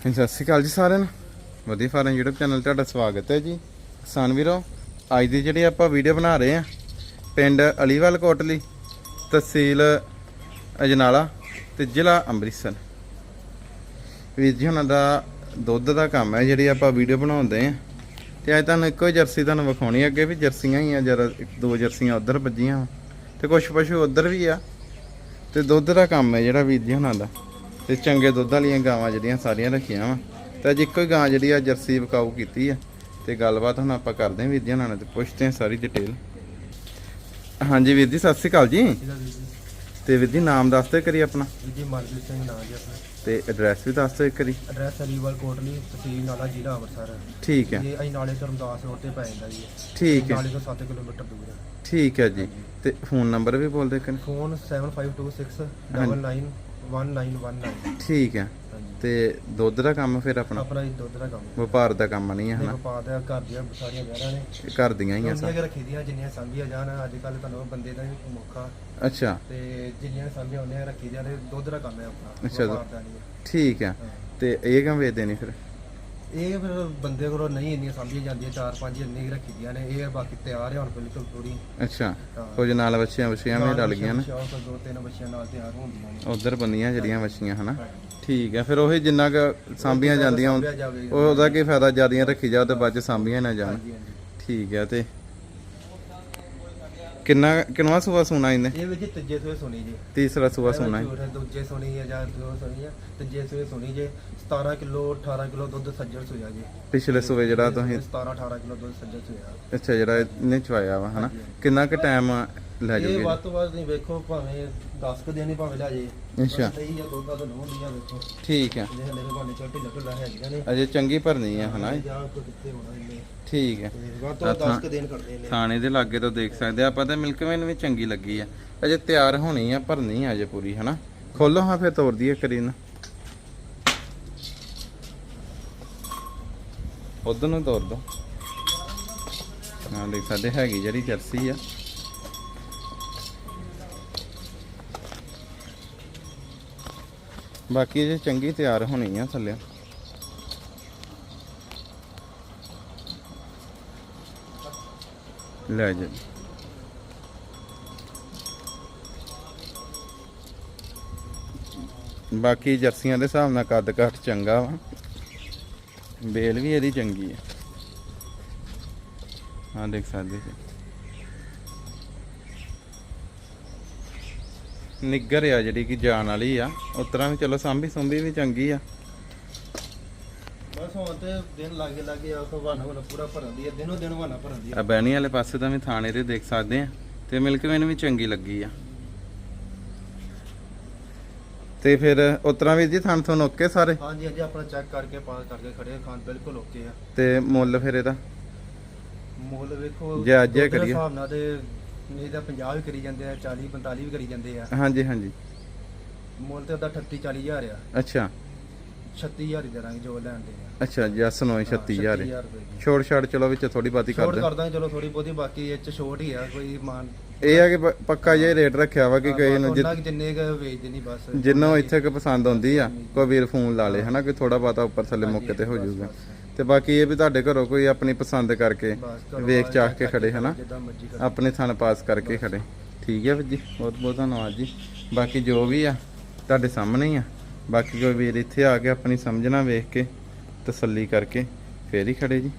ਹਾਂਜੀ, ਸਤਿ ਸ਼੍ਰੀ ਅਕਾਲ ਜੀ ਸਾਰਿਆਂ ਨੂੰ। ਵਧੀਆ ਫਾਰਮ YouTube ਚੈਨਲ ਤੁਹਾਡਾ ਸਵਾਗਤ ਹੈ ਜੀ। ਕਿਸਾਨ ਵੀਰੋ ਅੱਜ ਦੀ ਜਿਹੜੀ ਆਪਾਂ ਵੀਡੀਓ ਬਣਾ ਰਹੇ ਆ ਪਿੰਡ ਅਲੀਵਾਲ ਕੋਟਲੀ ਤਹਿਸੀਲ ਅਜਨਾਲਾ ਤੇ ਜ਼ਿਲ੍ਹਾ ਅੰਮ੍ਰਿਤਸਰ। ਵੀਰ ਜੀ ਉਹਨਾਂ ਦਾ ਦੁੱਧ ਦਾ ਕੰਮ ਹੈ ਜਿਹੜੀ ਆਪਾਂ ਵੀਡੀਓ ਬਣਾਉਂਦੇ ਆ ਤੇ ਅੱਜ ਤੁਹਾਨੂੰ ਇੱਕੋ ਹੀ ਜਰਸੀ ਤੁਹਾਨੂੰ ਵਿਖਾਉਣੀ ਅੱਗੇ ਵੀ ਜਰਸੀਆਂ ਹੀ ਆ ਜਰਾ ਦੋ ਜਰਸੀਆਂ ਉਧਰ ਵੱਜੀਆਂ ਵਾਂ। ਤੇ ਕੁਝ ਪਸ਼ੂ ਉਧਰ ਵੀ ਆ। ਤੇ ਦੁੱਧ ਦਾ ਕੰਮ ਹੈ ਜਿਹੜਾ ਵੀਰ ਜੀ ਉਹਨਾਂ ਦਾ। ਤੇ ਚੰਗੇ ਦੁੱਧ ਵਾਲੀਆਂ ਗਾਵਾਂ ਜਿਹੜੀਆਂ ਸਾਰੀਆਂ ਰੱਖੀਆਂ ਵਾ। ਤੇ ਅੱਜ ਇੱਕੋ ਹੀ ਗਾਂ ਜਿਹੜੀ ਆ ਜਰਸੀ ਵਿਕਾਊ ਕੀਤੀ ਆ। ਤੇ ਗੱਲਬਾਤ ਹੁਣ ਆਪਾਂ ਕਰਦੇ ਹਾਂ ਵੀਰ ਜੀ ਉਹਨਾਂ ਨਾਲ ਤੇ ਪੁੱਛਦੇ ਹਾਂ ਸਾਰੀ ਡਿਟੇਲ ਹਾਂਜੀ ਵੀਰ ਜੀ ਸਤਿ ਸ਼੍ਰੀ ਅਕਾਲ ਜੀ। ਤੇ ਵੀਰ ਜੀ ਨਾਮ ਦੱਸ ਦਿਓ ਕਰੀ ਆਪਣਾ। ਜੀ ਮਨਜੀਤ ਸਿੰਘ ਨਾਂ ਜੀ ਆਪਣਾ। ਤੇ ਐਡਰੈਸ ਵੀ ਦੱਸ ਦਿਓ ਇੱਕ ਵਾਰੀ। ਐਡਰੈਸ ਅਲੀਵਾਲ ਕੋਟਲੀ ਤਹਿਸੀਲ ਨਾਲਾ ਜ਼ਿਲ੍ਹਾ ਅੰਮ੍ਰਿਤਸਰ। ਠੀਕ ਹੈ। ਇਹ ਅਸੀਂ ਨਾਲੇ ਤੋਂ ਰਮਦਾਸ ਰੋਡ ਤੇ ਪੈ ਜਾਂਦਾ ਜੀ। ਠੀਕ ਹੈ। ਨਾਲੇ ਤੋਂ 7 ਕਿਲੋਮੀਟਰ ਦੂਰ ਹੈ ਠੀਕ ਹੈ ਜੀ। ਤੇ ਫੋਨ ਨੰਬਰ ਵੀ ਬੋਲ ਦਿਓ ਕਰੀ ਫੋਨ 7526991919 ਠੀਕ ਹੈ। ਤੇ ਦੁੱਧ ਦਾ ਕੰਮ ਫਿਰ ਆਪਣਾ? ਆਪਣਾ ਇਹ ਦੁੱਧ ਦਾ ਕੰਮ। ਹੈ ਵਪਾਰ ਦਾ ਕੰਮ ਨਹੀਂ ਹੈ ਨੇ ਹਨਾ? ਵਪਾਰ ਦਾ ਘਰ ਦੀਆਂ ਸਾਰੀਆਂ ਨੇ। ਘਰ ਦੀਆਂ ਹੀ ਆ ਸਭ। ਕਿ ਰੱਖੀ ਦੀਆਂ ਜਿੰਨੀਆਂ ਸਾਂਭੀਆਂ ਜਾਣ ਅੱਜ ਕੱਲ ਤੁਹਾਨੂੰ ਬੰਦੇ ਦਾ ਵੀ ਮੁੱਖਾ ਅੱਛਾ। ਤੇ ਜਿੰਨੀਆਂ ਸਾਂਭੀਆਂ ਉਹਨੀਆਂ ਰੱਖੀ ਦੀਆਂ ਨੇ ਦੁੱਧ ਦਾ ਕੰਮ ਹੈ ਆਪਣਾ ਅੱਛਾ। ਹੈ। ਠੀਕ ਹੈ। ਹਾਂ। ਤੇ ਇਹ ਕੰਮ ਵੇਚਦੇ ਨਹੀਂ ਫਿਰ? ਇਹ ਫਿਰ ਬੰਦੇ ਕੋਲੋਂ ਨਹੀਂ ਇੰਨੀਆਂ ਸਾਂਭੀਆਂ ਜਾਂਦੀਆਂ ਚਾਰ ਪੰਜ ਇੰਨੀ ਕੁ ਰੱਖੀ ਦੀਆਂ ਨੇ ਇਹ ਬਾਕੀ ਤਿਆਰ ਹੈ ਹੁਣ ਬਿਲਕੁਲ ਪੂਰੀ। ਅੱਛਾ। ਕੁਝ ਨਾਲ ਬੱਚੀਆਂ ਬੱਚੀਆਂ ਵੀ ਰਲ ਗਈਆਂ ਨੇ? ਦੋ ਤਿੰਨ ਬੱਚਿਆਂ ਨਾਲ ਤਿਆਰ ਹੁੰਦੀਆਂ ਨੇ। ਉਧਰ ਬੰਦੀਆਂ ਜਿਹੜੀਆਂ ਬੱਚੀਆਂ ਹਨਾ। ਠੀਕ ਹੈ ਫਿਰ ਉਹੀ ਜਿੰਨਾ ਕੁ ਸਾਂਭੀਆਂ ਜਾਂਦੀਆਂ। ਉਹ ਉਹਦਾ ਕੀ ਫਾਇਦਾ ਜਿਆਦੀਆਂ ਰੱਖੀ ਜਾਓ ਤੇ ਬਾਅਦ ਚ ਸਾਂਭੀਆਂ ਨਾ ਜਾਣ। ਠੀਕ ਹੈ ਤੇ ਕਿੰਨਾ ਕਿੰਨਵਾ ਸੂਆ ਸੁਣਾ ਇਹਨੇ? ਇਹ ਵਿੱਚ ਤੀਜੇ ਸੂਏ ਸੁਣੀ ਜੀ। ਤੀਸਰਾ ਸੂਆ ਸੁਣਾ ਹੈ। ਝੂਠ ਹੈ, ਦੂਜੇ ਸੁਣੀ ਹੈ ਜਾਂ ਦੋ ਸੁਣੀ ਹੈ ਤੀਜੇ ਸੂਏ ਸੁਣੀ ਜੇ 17 ਕਿਲੋ 18 ਕਿਲੋ ਦੁੱਧ ਸੱਜਣ ਸੂਇਆ ਜੀ। ਪਿਛਲੇ ਸੂਏ ਜਿਹੜਾ ਤੁਸੀਂ 17 18 ਕਿਲੋ ਦੁੱਧ ਸੱਜਣ ਸੂਇਆ ਅੱਛਾ ਜਿਹੜਾ ਇਹਨੇ ਚਵਾਇਆ ਵਾ ਹਨਾ। ਕਿੰਨਾ ਕੁ ਟਾਈਮ ਲੈ ਇਹ ਵੱਧ ਤੋਂ ਵੱਧ ਨਹੀਂ ਵੇਖੋ ਭਾਵੇਂ 10 ਕੁ ਦਿਨ ਹੀ ਭਾਵੇਂ ਲੈ ਜੇ ਅੱਛਾ। ਸਹੀ ਆ ਦੁੱਧ ਦਾ ਲੋਨ ਦੀਆਂ ਵੇਖੋ। ਠੀਕ ਹੈ ਜੇ ਹਲੇ ਭਾਵੇਂ ਛੋਟੀ ਲੱਕੜਾ ਹੈਗੀਆਂ ਨੇ। ਅਜੇ ਚੰਗੀ ਭਰਨੀ ਹੈ ਹਨਾ ਜਾਂ? ਕੋਈ ਕਿੱਥੇ ਹੋਣਾ ਇਹਨੇ। ਠੀਕ ਹੈ ਤੇ ਵੱਧ ਤੋਂ ਵੱਧ 10 ਕੁ ਦਿਨ ਕਰਦੇ ਨੇ ਥਾਣੇ ਦੇ ਲਾਗੇ ਤੋਂ ਦੇਖ ਸਕਦੇ ਆ। ਆਪਾਂ ਤਾਂ ਮਿਲਕਮੈਨ ਵੀ ਚੰਗੀ ਲੱਗੀ ਆ। ਅਜੇ ਤਿਆਰ ਹੋਣੀ ਆ ਭਰਨੀ ਆ ਅਜੇ ਪੂਰੀ ਹਨਾ? ਖੋਲੋ ਹਾਂ ਫਿਰ ਤੋੜ ਦਈਏ ਕਰੀ ਨਾ ਉਧਰ ਨੂੰ ਤੋੜ ਦੋ। ਹਾਂ ਦੇਖ ਸਕਦੇ ਹੈਗੀ ਜਿਹੜੀ ਜਰਸੀ ਆ। ਬਾਕੀ ਜੇ ਚੰਗੀ ਤਿਆਰ ਹੋਣੀ ਆ ਥੱਲੇ। ਲੈ ਜਾ। ਬਾਕੀ ਜਰਸੀਆਂ ਦੇ ਹਿਸਾਬ ਨਾਲ ਕੱਦ ਕਾਠ ਚੰਗਾ ਵਾ। ਬੇਲ ਵੀ ਇਹਦੀ ਚੰਗੀ ਆ। ਹਾਂ ਦੇਖ ਸਕਦੇ ਜੀ। ਨਿੱਗਰ ਆ ਜਿਹੜੀ ਕਿ ਜਾਣ ਵਾਲੀ ਆ। ਉਤਰਾਂ ਵੀ ਚਲੋ ਸਾਂਭੀ ਸੁੰਭੀ ਵੀ ਚੰਗੀ ਆ। ਬਸ ਹੁਣ ਤੇ ਦਿਨ ਲਾਗੇ ਲਾਗੇ ਆ ਕੋ ਵਾਨਾ ਵਾਨਾ ਪੂਰਾ ਭਰਨ ਦੀ ਹੈ ਦਿਨੋਂ ਦਿਨ ਵਾਨਾ ਭਰਨ ਦੀ ਆ ਬੈਣੀ ਵਾਲੇ ਪਾਸੇ ਤਾਂ ਵੀ ਥਾਣੇ ਤੇ ਦੇਖ ਸਕਦੇ ਆ ਤੇ ਮਿਲਕ ਮੈਨੂੰ ਵੀ ਚੰਗੀ ਲੱਗੀ ਆ। ਤੇ ਫਿਰ ਉਤਰਾਂ ਵੀ ਜੀ ਥਣ ਥਣ ਓਕੇ ਸਾਰੇ? ਹਾਂਜੀ ਹਾਂਜੀ ਆਪਣਾ ਚੈੱਕ ਕਰਕੇ ਪਾਸ ਕਰਕੇ ਖੜੇ ਆ, ਖਾਣ ਬਿਲਕੁਲ ਓਕੇ ਆ। ਤੇ ਮੁੱਲ ਫਿਰ ਇਹਦਾ? ਮੁੱਲ ਵੇਖੋ ਜੇ ਅੱਜ ਦੁੱਧ ਦੇ ਕਰੀਏ। ਹਿਸਾਬ ਨਾਲ ਤੇ ਨਹੀਂ ਤਾਂ 50 ਵੀ ਕਰੀ ਜਾਂਦੇ ਆ 40 45 ਵੀ ਕਰੀ ਜਾਂਦੇ ਆ। ਹਾਂਜੀ ਹਾਂਜੀ। ਮੁੱਲ ਤੇ ਉਹਦਾ 38 40 ਹਜ਼ਾਰ ਆ। ਅੱਛਾ। 36000 ਹੀ ਦੇਣਾਗੇ ਜੋ ਲੈਣਦੇ ਆ। ਅੱਛਾ ਜਸ ਨੋਏ 36000 36000 ਰੁਪਏ ਦੀ। ਛੋੜ ਛਾੜ ਚਲੋ ਵਿੱਚ ਥੋੜੀ ਬਾਤੀ ਕਰ ਛੋਟ ਦੇ ਕਰਦਾਂਗੇ ਚਲੋ ਥੋੜੀ ਬਹੁਤੀ ਬਾਕੀ ਇਹ ਚ ਛੋਟ ਹੀ ਆ ਕੋਈ ਮਾਨ। ਇਹ ਆ ਕਿ ਪ- ਪੱਕਾ ਜਿਹਾ ਰੇਟ ਰੱਖਿਆ ਵਾ ਕਿ ਕੋਈ ਨੂੰ ਜਿ- ਉਹਨਾਂ ਕਿ ਜਿੰਨੇ ਕ ਵੇਚਦੇ ਨਹੀਂ ਬਸ। ਜਿੰਨੋਂ ਇੱਥੇ ਕਿ ਪਸੰਦ ਆਉਂਦੀ ਆ ਕੋਈ ਵੀਰ ਫੋਨ ਲਾ ਲੇ ਹਨਾ ਕੋਈ ਥੋੜਾ ਬਾਤਾ ਉੱਪਰ ਥੱਲੇ ਮੌਕੇ ਤੇ ਹੋ ਜਾਊਗਾ। ਬਸ। ਤੇ ਬਾਕੀ ਇਹ ਵੀ ਤੁਹਾਡੇ ਘਰੋਂ ਕੋਈ ਆਪਣੀ ਪਸੰਦ ਕਰਕੇ ਵੇਖ ਚਾਖ ਕੇ ਖੜੇ ਹਨਾ। ਆਪਣੇ ਥਣ ਪਾਸ ਕਰਕੇ ਖੜੇ। ਠੀਕ ਹੈ ਵੀਰ ਜੀ ਬਹੁਤ ਬਹੁਤ ਧੰਨਵਾਦ ਜੀ। ਬਾਕੀ ਜੋ ਵੀ ਆ ਤੁਹਾਡੇ ਸਾਹਮਣੇ ਹੀ ਆ। ਬਾਕੀ ਕੋਈ ਵੀਰ ਇੱਥੇ ਆ ਕੇ ਆਪਣੀ ਸਮਝਣਾ ਵੇਖ ਕੇ ਤਸੱਲੀ ਕਰਕੇ ਫੇਰ ਹੀ ਖੜੇ ਜੀ।